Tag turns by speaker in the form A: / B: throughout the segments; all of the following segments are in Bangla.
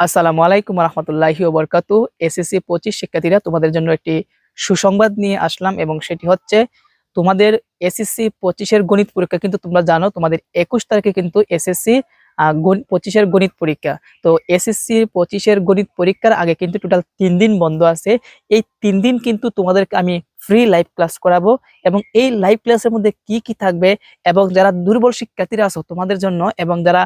A: আসসালামু আলাইকুম রহমতুল্লাহি ওবরকাতু এসএসসি পঁচিশ শিক্ষার্থীরা, তোমাদের জন্য একটি সুসংবাদ নিয়ে আসলাম এবং সেটি হচ্ছে, তোমাদের এসএসসি পঁচিশের গণিত পরীক্ষা কিন্তু তোমরা জানো, তোমাদের একুশ তারিখে কিন্তু এসএসসি পঁচিশের গণিত পরীক্ষা। তো এসএসসি পঁচিশের গণিত পরীক্ষার আগে কিন্তু টোটাল তিন দিন বন্ধ আছে। এই তিন দিন কিন্তু তোমাদেরকে আমি ফ্রি লাইভ ক্লাস করাবো এবং এই লাইভ ক্লাসের মধ্যে কি কি থাকবে এবং যারা দুর্বল শিক্ষার্থীরা আছো তোমাদের জন্য এবং যারা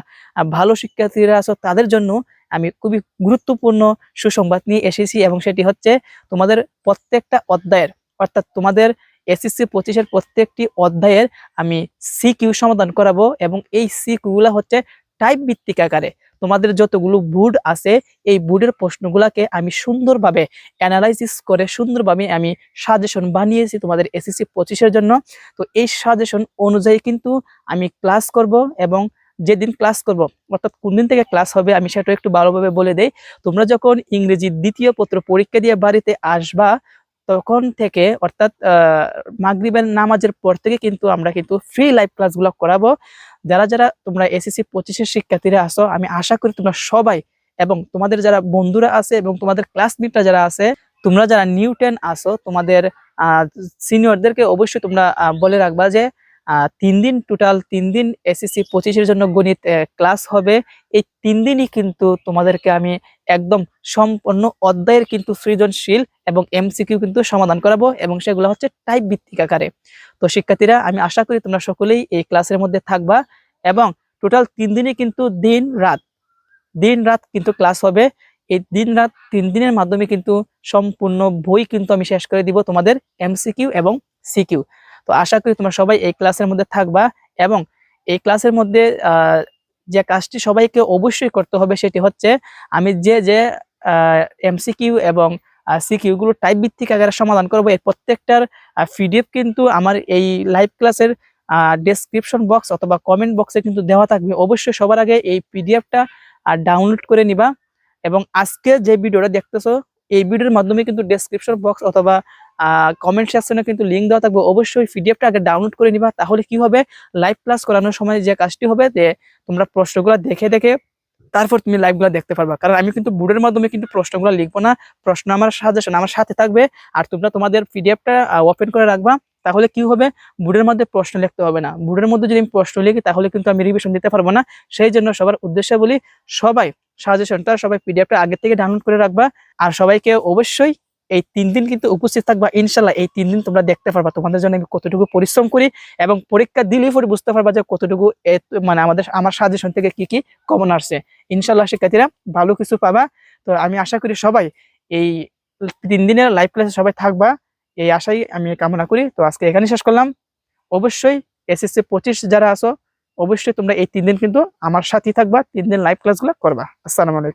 A: ভালো শিক্ষার্থীরা আছো তাদের জন্য আমি খুবই গুরুত্বপূর্ণ সুসংবাদ নিয়ে এসেছি এবং সেটি হচ্ছে তোমাদের প্রত্যেকটা অধ্যায়ের, অর্থাৎ তোমাদের এসএসসি পঁচিশের প্রত্যেকটি অধ্যায়ের আমি সি কিউ সমাধান করাবো এবং এই সি কিউগুলা হচ্ছে টাইপ ভিত্তিক আকারে। তোমাদের যতগুলো বুড আছে, এই বুডের প্রশ্নগুলাকে আমি সুন্দরভাবে অ্যানালাইসিস করে সুন্দরভাবে আমি সাজেশন বানিয়েছি তোমাদের এসএসসি পঁচিশের জন্য। তো এই সাজেশন অনুযায়ী কিন্তু আমি ক্লাস করব এবং যেদিন ক্লাস করব, অর্থাৎ কোন দিন থেকে ক্লাস হবে, আমি সেটা একটু ভালোভাবে বলে দেই। তোমরা যখন ইংরেজি দ্বিতীয় পত্র পরীক্ষা দিয়ে বাড়িতে আসবা, তখন থেকে, অর্থাৎ মাগরিবের নামাজের পর থেকে কিন্তু আমরা কিন্তু ফ্রি লাইভ ক্লাসগুলো করাবো। যারা যারা তোমরা এসএসসি পঁচিশের শিক্ষার্থীরা আসো আমি আশা করি তোমরা সবাই এবং তোমাদের যারা বন্ধুরা আছে এবং তোমাদের ক্লাসমেটরা যারা আছে, তোমরা যারা নিউ টেন আসো তোমাদের সিনিয়রদেরকে অবশ্যই তোমরা বলে রাখবা যে তিন দিন টোটাল তিন দিন এসএসসি পঁচিশের জন্য গণিত ক্লাস হবে। এই তিন দিনই কিন্তু তোমাদেরকে আমি একদম সম্পূর্ণ অধ্যায়ের কিন্তু সৃজনশীল এবং এমসিকিউ কিন্তু সমাধান করাবো এবং সেগুলো হচ্ছে টাইপ ভিত্তিক আকারে। তো শিক্ষার্থীরা, আমি আশা করি তোমরা সকলেই এই ক্লাসের মধ্যে থাকবা এবং টোটাল তিন দিনই কিন্তু দিন রাত দিন রাত কিন্তু ক্লাস হবে। এই দিন রাত তিন দিনের মাধ্যমে কিন্তু সম্পূর্ণ বই কিন্তু আমি শেষ করে দিব তোমাদের এমসিকিউ এবং সিকিউ তো আশা করি তোমরা সবাই এই ক্লাসের মধ্যে থাকবা এবং এই ক্লাসের মধ্যে যে কাজটি সবাইকে অবশ্যই করতে হবে সেটি হচ্ছে আমি যে যে এমসিকিউ এবং সিকিউ গুলো টাইপ ভিত্তিক আকারে সমাধান করব, এর প্রত্যেকটার পিডিএফ কিন্তু আমার এই লাইভ ক্লাসের ডেসক্রিপশন বক্স অথবা কমেন্ট বক্সে কিন্তু দেওয়া থাকবে। অবশ্যই সবার আগে এই পিডিএফটা ডাউনলোড করে নিবা এবং আজকে যে ভিডিওটা দেখতেছো এই ভিডিওর মাধ্যমে কিন্তু ডেসক্রিপশন বক্স অথবা কমেন্ট সেকশনে কিন্তু লিঙ্ক দেওয়া থাকবে। অবশ্যই পিডিএফটা আগে ডাউনলোড করে নিবা, তাহলে কি হবে? লাইভ ক্লাস করানোর সময় যে কাজটি হবে, যে তোমরা প্রশ্নগুলো দেখে দেখে তারপর তুমি লাইভগুলো দেখতে পারবা। কারণ আমি কিন্তু বোর্ডের মাধ্যমে কিন্তু প্রশ্নগুলো লিখব না। প্রশ্ন আমার সাজেশন আমার সাথে থাকবে। আর তোমরা তোমাদের পিডিএফটা ওপেন করে রাখবা। তাহলে কি হবে? বোর্ডের মধ্যে প্রশ্ন লিখতে হবে না। বোর্ডের মধ্যে যদি আমি প্রশ্ন লিখি, তাহলে কিন্তু আমি রিভিশন দিতে পারব না। সেই জন্য সবার উদ্দেশ্যে বলি, সবাই সাজেশনটা সবাই পিডিএফটা আগে থেকে ডাউনলোড করে রাখবা। আর সবাইকে অবশ্যই এই তিন দিন কিন্তু উপস্থিত থাকবা। ইনশাল্লাহ এই তিন দিন তোমরা দেখতে পারবা। তোমাদের জন্য আমি কতটুকু পরিশ্রম করি এবং পরীক্ষা দিলেই পরে বুঝতে পারবা যে কতটুকু মানে আমাদের, আমার সাজেশন থেকে কি কি কমন আসছে। ইনশাল্লাহ শিক্ষার্থীরা ভালো কিছু পাবা। তো আমি আশা করি সবাই এই তিন দিনের লাইভ ক্লাসে সবাই থাকবা। এই আশাই আমি কামনা করি। তো আজকে এখানে শেষ করলাম। অবশ্যই এসএসসি পঁচিশ যারা আছো অবশ্যই তোমরা এই তিন দিন কিন্তু আমার সাথেই থাকবা, তিন দিন লাইভ ক্লাসগুলো করবা। আসসালামু আলাইকুম।